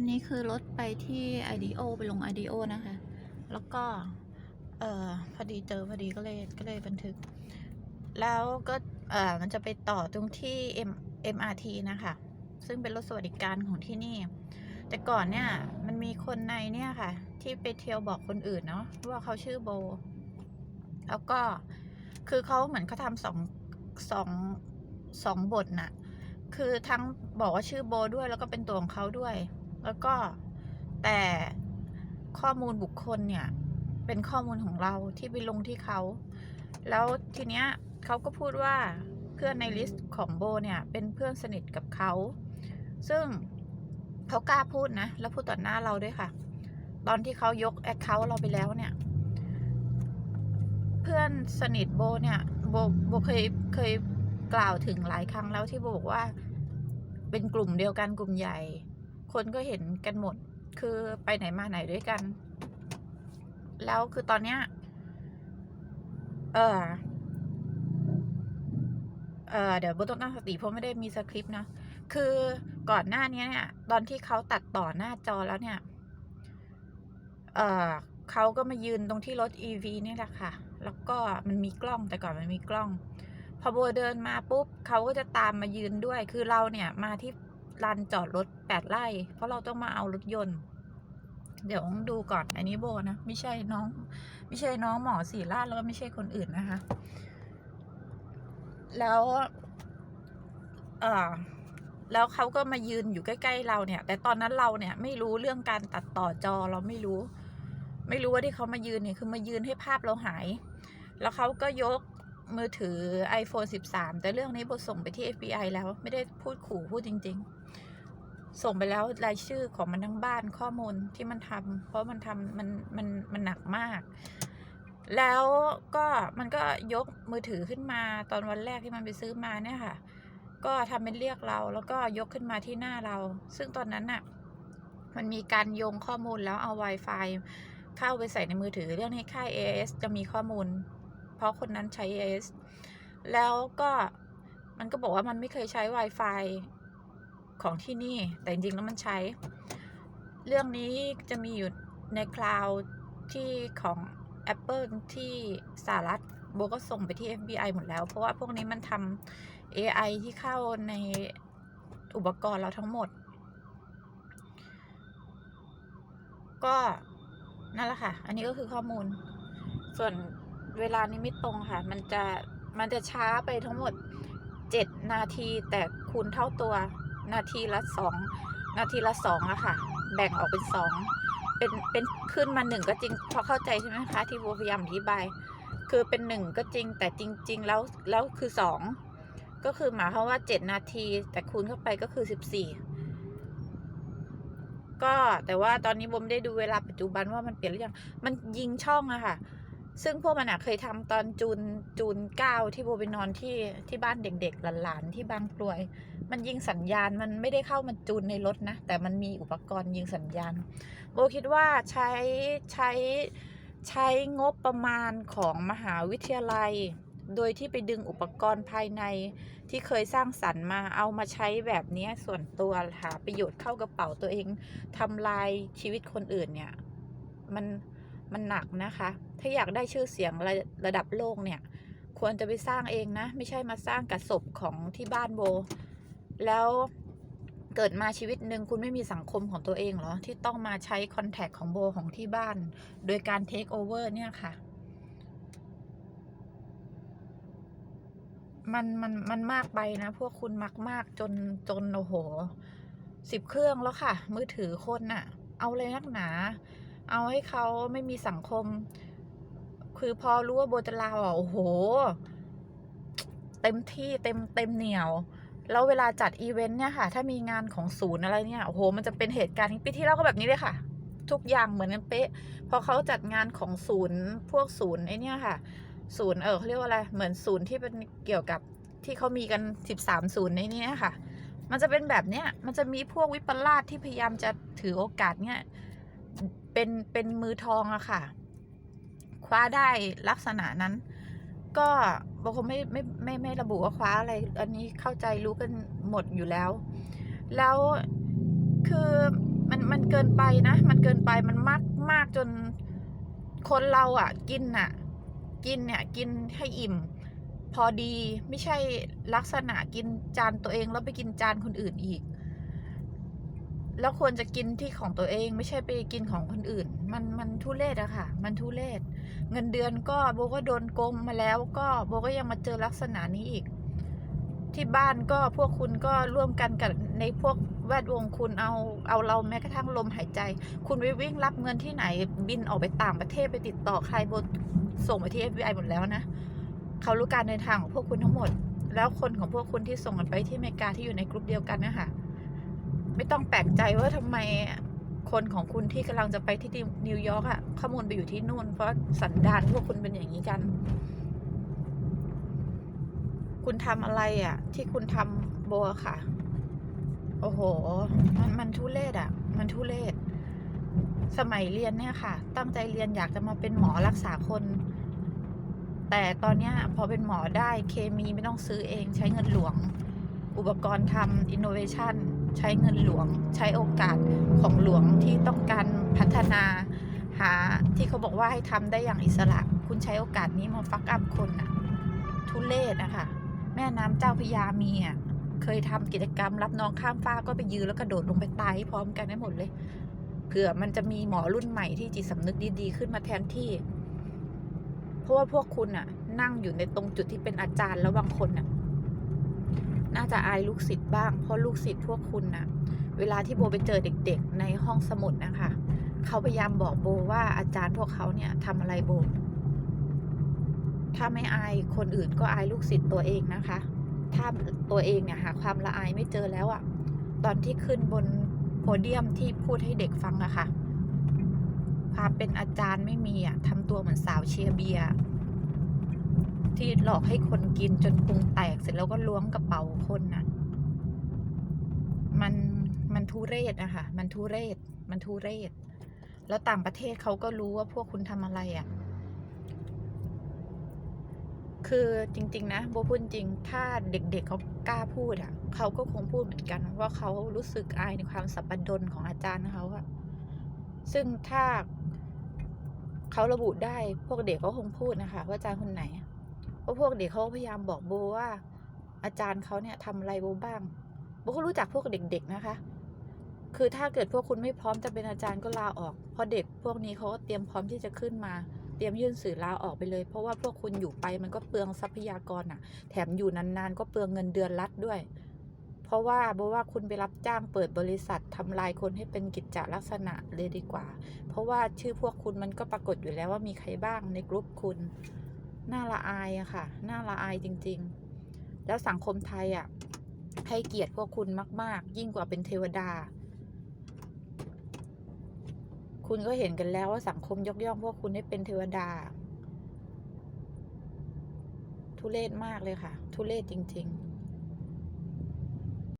นนี้คือรถไปที่ IDO ไปลง IDO นะคะ แล้วก็ เออพอดีเจอพอดีก็เลยก็เลยบันทึก แล้วก็ เออมันจะไปต่อตรงที่ M MRT นะคะ ซึ่งเป็นรถสวัสดิการของที่นี่ แต่ก่อนเนี่ย มันมีคนในเนี่ยค่ะ ที่ไปเที่ยวบอกคนอื่นเนาะว่าเขาชื่อโบ แล้วก็คือเขาเหมือนเขาทำสองสองสองบทน่ะ คือทั้งบอกว่าชื่อโบด้วยแล้วก็เป็นตัวของเขาด้วย แล้วก็แต่ข้อมูลบุคคลเนี่ย เป็นข้อมูลของเราที่ไปลงที่เขา แล้วทีเนี้ยเขาก็พูดว่าเพื่อนในลิสต์ของโบเนี่ยเป็นเพื่อนสนิทกับเขา ซึ่งเขากล้าพูดนะ แล้วพูดต่อหน้าเราด้วยค่ะ ตอนที่เขายกแอคเคาท์เราไปแล้วเนี่ย เพื่อนสนิทโบเนี่ยโบโบเคยเคยกล่าวถึงหลายครั้งแล้วที่โบบอกว่า เป็นกลุ่มเดียวกันกลุ่มใหญ่ คนก็เห็นกันหมด คือไปไหนมาไหนด้วยกัน แล้วคือตอนเนี้ย เออเออเดี๋ยวโบต้องตั้งสติเพราะไม่ได้มีสคริปต์นะคือก่อนหน้านี้เนี่ย ตอนที่เขาตัดต่อหน้าจอแล้วเนี่ย เออเขาก็มายืนตรงที่รถ EV นี่แหละค่ะ แล้วก็มันมีกล้องแต่ก่อนมันมีกล้อง พอโบเดินมาปุ๊บเขาก็จะตามมายืนด้วย คือเราเนี่ยมาที่ ลานจอดรถแปดไร่ เพราะเราต้องมาเอารถยนต์ เดี๋ยวดูก่อนอันนี้โบนะ ไม่ใช่น้อง ไม่ใช่น้องหมอสีราชแล้วก็ไม่ใช่คนอื่นนะคะ แล้วเออแล้วเขาก็มายืนอยู่ใกล้ ๆ เราเนี่ย แต่ตอนนั้นเราเนี่ยไม่รู้เรื่องการตัดต่อจอเราไม่รู้ ไม่รู้ว่าที่เขามายืนเนี่ยคือมายืนให้ภาพเราหาย แล้วเขาก็ยกมือถือ iPhone 13 แต่เรื่องนี้โบส่งไปที่ FBI แล้วไม่ได้พูดขู่พูดจริง ๆ ส่งไปแล้วรายชื่อของมันทั้งบ้านข้อมูลที่มันทำเพราะมันทำมันมันมันหนักมาก แล้วก็มันก็ยกมือถือขึ้นมาตอนวันแรกที่มันไปซื้อมาเนี่ยค่ะ ก็ทำเป็นเรียกเราแล้วก็ยกขึ้นมาที่หน้าเรา ซึ่งตอนนั้นน่ะมันมีการโยงข้อมูลแล้วเอา Wi-Fi เข้าไปใส่ในมือถือเรื่องให้ค่าย AS จะมีข้อมูล เพราะคนนั้นใช้ AS แล้วก็มันก็บอกว่ามันไม่เคยใช้ Wi-Fi ของที่นี่ แต่จริงๆแล้วมันใช้ เรื่องนี้จะมีอยู่ในคลาวด์ที่ของ Apple ที่สหรัฐโบก็ส่งไปที่ FBI หมดแล้ว เพราะว่าพวกนี้มันทำ AI ที่เข้าในอุปกรณ์เราทั้งหมด ก็นั่นแหละค่ะ อันนี้ก็คือข้อมูล ส่วนเวลานี้ไม่ตรงค่ะ มันจะ มันจะช้าไปทั้งหมดเจ็ดนาทีแต่คูณเท่าตัว นาทีละสองนาทีละสองอะค่ะ แบ่งออกเป็นสองเป็นเป็นขึ้นมาหนึ่งก็จริงพอเข้าใจใช่ไหมคะที่โบพยายามอธิบาย คือเป็นหนึ่งก็จริงแต่จริง ๆ แล้วแล้วคือสองก็คือหมายความว่าเจ็ดนาที แต่คูณเข้าไปก็คือสิบสี่ก็แต่ว่าตอนนี้โบมได้ดูเวลาปัจจุบันว่ามันเปลี่ยนหรือยังมันยิงช่องอะค่ะ ซึ่งพวกมันอะเคยทำตอนจูนจูนเก้าที่โบไปนอนที่ที่บ้านเด็กๆหลานๆที่บางกลวย มันยิงสัญญาณมันไม่ได้เข้ามาจูนในรถนะ แต่มันมีอุปกรณ์ยิงสัญญาณ โบคิดว่าใช้ใช้ใช้งบประมาณของมหาวิทยาลัย โดยที่ไปดึงอุปกรณ์ภายในที่เคยสร้างสรรค์มาเอามาใช้แบบนี้ส่วนตัวหาประโยชน์เข้ากระเป๋าตัวเองทำลายชีวิตคนอื่นเนี่ยมัน มันหนักนะคะ ถ้าอยากได้ชื่อเสียงระระดับโลกเนี่ย ควรจะไปสร้างเองนะ ไม่ใช่มาสร้างกับศพของที่บ้านโบ แล้วเกิดมาชีวิตหนึ่งคุณไม่มีสังคมของตัวเองเหรอ ที่ต้องมาใช้คอนแทคของโบของที่บ้าน โดยการเทคโอเวอร์เนี่ยค่ะ มันมันมันมากไปนะ พวกคุณมักมากจนจนโอ้โหสิบเครื่องแล้วค่ะ มือถือคนน่ะ เอาเลยนักหนา เอาให้เขาไม่มีสังคม คือพอรู้ว่าโบจะลาอะโอ้โห เต็มที่เต็มเต็มเหนียว แล้วเวลาจัดอีเวนต์เนี่ยค่ะ ถ้ามีงานของศูนย์อะไรเนี่ยโอ้โห มันจะเป็นเหตุการณ์ปีที่แล้วก็แบบนี้เลยค่ะ ทุกอย่างเหมือนกันเป๊ะ พอเขาจัดงานของศูนย์ พวกศูนย์ไอเนี่ยค่ะ ศูนย์เออเขาเรียกว่าอะไร เหมือนศูนย์ที่เป็นเกี่ยวกับที่เขามีกันสิบสามศูนย์ในนี้ค่ะ มันจะเป็นแบบเนี้ย มันจะมีพวกวิปลาสที่พยายามจะถือโอกาสเนี่ย เป็นเป็นมือทองอะค่ะ คว้าได้ลักษณะนั้น ก็บางคนไม่ไม่ไม่ไม่ระบุว่าคว้าอะไร อันนี้เข้าใจรู้กันหมดอยู่แล้ว แล้วคือมันมันเกินไปนะ มันเกินไปมันมากมากจนคนเราอะ กินอะ กินเนี่ยกินให้อิ่ม พอดีไม่ใช่ลักษณะกินจานตัวเองแล้วไปกินจานคนอื่นอีก แล้วควรจะกินที่ของตัวเองไม่ใช่ไปกินของคนอื่น มันมันทุเรศอะค่ะ มันทุเรศเงินเดือนก็โบก็โดนโกงมาแล้วก็โบก็ยังมาเจอลักษณะนี้อีก ที่บ้านก็พวกคุณก็ร่วมกันกับในพวกแวดวงคุณเอาเอาเราแม้กระทั่งลมหายใจ คุณไปวิ่งรับเงินที่ไหนบินออกไปต่างประเทศไปติดต่อใครโบส่งไปที่ FBI หมดแล้วนะเขารู้การเดินทางของพวกคุณทั้งหมด แล้วคนของพวกคุณที่ส่งกันไปที่อเมริกาที่อยู่ในกลุ่มเดียวกันนะคะ ไม่ต้องแปลกใจว่าทำไมคนของคุณที่กำลังจะไปที่นิวยอร์กอะข้อมูลไปอยู่ที่นู่น เพราะสันดานพวกคุณเป็นอย่างนี้กัน คุณทำอะไรอะที่คุณทำโบอะค่ะ โอ้โห มันมันทุเรศอะมันทุเรศสมัยเรียนเนี่ยค่ะ ตั้งใจเรียนอยากจะมาเป็นหมอรักษาคน แต่ตอนเนี้ยพอเป็นหมอได้เคมีไม่ต้องซื้อเองใช้เงินหลวง อุปกรณ์ทำอินโนเวชัน ใช้เงินหลวง ใช้โอกาสของหลวงที่ต้องการพัฒนาหาที่เขาบอกว่าให้ทำได้อย่างอิสระ คุณใช้โอกาสนี้มาฟักอัพคนอะทุเลศนะคะ แม่น้ำเจ้าพยามีอะเคยทำกิจกรรมรับน้องข้ามฟ้าก็ไปยืนแล้วกระโดดลงไปตายพร้อมกันได้หมดเลยเผื่อมันจะมีหมอรุ่นใหม่ที่จิตสำนึกดีๆ ขึ้นมาแทนที่ เพราะว่าพวกคุณน่ะนั่งอยู่ในตรงจุดที่เป็นอาจารย์แล้วบางคนน่ะ น่าจะอายลูกศิษย์บ้าง เพราะลูกศิษย์พวกคุณน่ะ เวลาที่โบไปเจอเด็ก ๆ ในห้องสมุดนะคะ เขาพยายามบอกโบว่าอาจารย์พวกเขาเนี่ยทำอะไรโบ ถ้าไม่อายคนอื่นก็อายลูกศิษย์ตัวเองนะคะ ถ้าตัวเองเนี่ยหาความละอายไม่เจอแล้วอะตอนที่ขึ้นบนโพเดียมที่พูดให้เด็กฟังอะค่ะความเป็นอาจารย์ไม่มีอะทำตัวเหมือนสาวเชียร์เบียร์ ที่หลอกให้คนกินจนพุงแตกเสร็จแล้วก็ล้วงกระเป๋าคนน่ะ มันมันทุเรศอะค่ะมันทุเรศ มันทุเรศ แล้วต่างประเทศเขาก็รู้ว่าพวกคุณทำอะไรอะคือจริง ๆ นะโบพูดจริง ถ้าเด็กๆเขากล้าพูดอะเขาก็คงพูดเหมือนกัน ว่าเขารู้สึกอายในความสับปะดนของอาจารย์เขาอะซึ่งถ้าเขาระบุได้พวกเด็กเขาคงพูดนะคะ ว่าอาจารย์คนไหน ราะพวกเด็กเขาพยายามบอกโบว่า อาจารย์เขาเนี่ยทำอะไรโบบ้างโบก็รู้จักพวกเด็ก ๆ นะคะ คือถ้าเกิดพวกคุณไม่พร้อมจะเป็นอาจารย์ก็ลาออก เพราะเด็กพวกนี้เขาก็เตรียมพร้อมที่จะขึ้นมาเตรียมยื่นสื่อลาออกไปเลย เพราะว่าพวกคุณอยู่ไปมันก็เปลืองทรัพยากรอะ แถมอยู่นานๆ ก็เปลืองเงินเดือนรัฐด้วย เพราะว่าบอกว่าคุณไปรับจ้างเปิดบริษัททำลายคนให้เป็นกิจจลักษณะเลยดีกว่า เพราะว่าชื่อพวกคุณมันก็ปรากฏอยู่แล้วว่ามีใครบ้างในกลุ่มคุณ น่าละอายอะค่ะ น่าละอายจริง ๆ แล้วสังคมไทยอะให้เกียรติพวกคุณมาก ๆ ยิ่งกว่าเป็นเทวดา คุณก็เห็นกันแล้วว่าสังคมยกย่องพวกคุณให้เป็นเทวดา ทุเรศมากเลยค่ะ ทุเรศจริง ๆ